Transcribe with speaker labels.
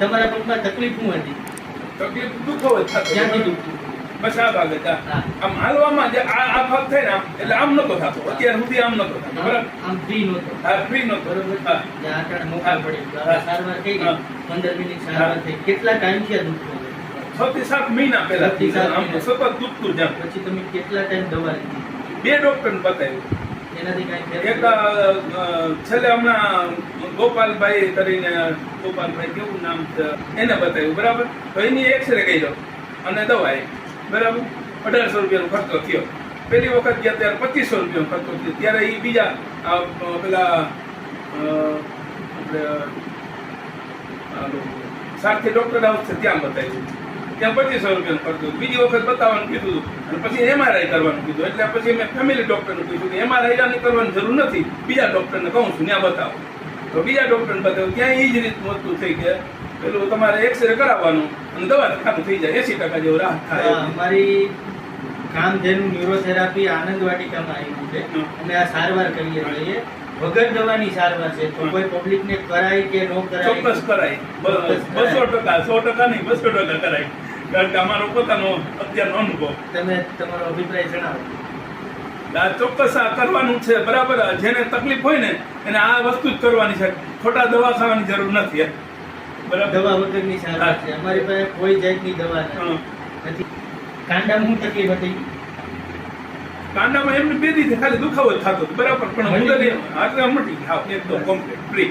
Speaker 1: તમારા પગમાં તકલીફ શું હતી?
Speaker 2: તકલીફ દુખાવો
Speaker 1: ક્યાંથી દુખતું
Speaker 2: બસ આ ભાગે જા. આમ હાલવામાં જે આ આ ભાગ થાય ને એટલે આમ નતો થતો. અત્યાર સુધી આમ નતો થતો.
Speaker 1: આમ
Speaker 2: બરાબર?
Speaker 1: આમ ફ્રી નહોતો.
Speaker 2: હા ફ્રી નતો
Speaker 1: બરોબર?
Speaker 2: હા.
Speaker 1: જે મોકા. પડે. સારવાર થઈ. ગઈ. પંદર મિનિટ સારવાર થઈ. કેટલા ટાઈમથી આ દુખતું?
Speaker 2: છ સાત મહિના પહેલા. સતત દુખતું જ.
Speaker 1: પછી તમે કેટલા ટાઈમ દવા લીધી?
Speaker 2: બે ડોક્ટર બતાવ્યું. એક છેલ્લે હમણાં ગોપાલભાઈ કરીને, ગોપાલભાઈ કેવું નામ છે, એને બતાવ્યું, બરાબર? તો એની એક્સરે કર્યો અને દવા બરાબર? અઢારસો રૂપિયાનો ખર્ચો થયો. પેલી વખત ગયા ત્યારે પચીસો રૂપિયાનો ખર્ચો થયો. ત્યારે એ બીજા પેલા આપણે ડોક્ટર છે, ત્યાં બતાવ્યું. ત્યાં પચીસો રૂપિયા ખર્ચો બીજી વખત બતાવવાનું કીધું. અને પછી એમઆરઆઈ કરવાનું કીધું. એટલે પછી મેં ફેમિલી ડોક્ટરને કીધું કે એમઆરઆઈ કરવાની જરૂર નથી. બીજા ડોક્ટરને કહું છું ત્યાં બતાવો. તો બીજા ડોક્ટરને બતાવ્યું ત્યાં એ જ રીતનું વસ્તુ થઈ કે પેલું તમારે એક્સરે કરાવવાનું અને દવા ખાતું થઈ જાય. એસી ટકા જેવો રાહત થાય
Speaker 1: અમારી કામધેનુ ન્યુરોથેરાપી આનંદ વાટિકામાં આવ્યું છે. અમે આ સારવાર કરીએ છીએ. વગર દવાની સારવાર છે. તો. કોઈ પબ્લિકને કરાય કે ન કરાય?
Speaker 2: ચોક્કસ કરાય. બ-
Speaker 1: ચોક્કસ કરાય.
Speaker 2: બસો ટકા સો ટકા નહીં બસો ટકા કરાય. કારણ કે અમારો પોતાનો અત્યારનો અનુભવ.
Speaker 1: તમે તમારો અભિપ્રાય જણાવો.
Speaker 2: ચોક્કસ આ કરવાનું છે બરાબર? જેને તકલીફ હોય ને એને આ વસ્તુ જ કરવાની છે. ખોટા દવા ખાવાની જરૂર નથી. બરાબર?
Speaker 1: દવા વગરની સારવાર છે. અમારી પાસે કોઈ જાતની દવા. નથી. કાંડામાં શું તકલીફ હતી?
Speaker 2: કાંડામાં એમને બે દીધી ખાલી દુખાવો જ થતો બરાબર? પણ હું
Speaker 1: ગયો?
Speaker 2: હા તો મટી હા એકદમ કમ્પ્લીટ ફ્રી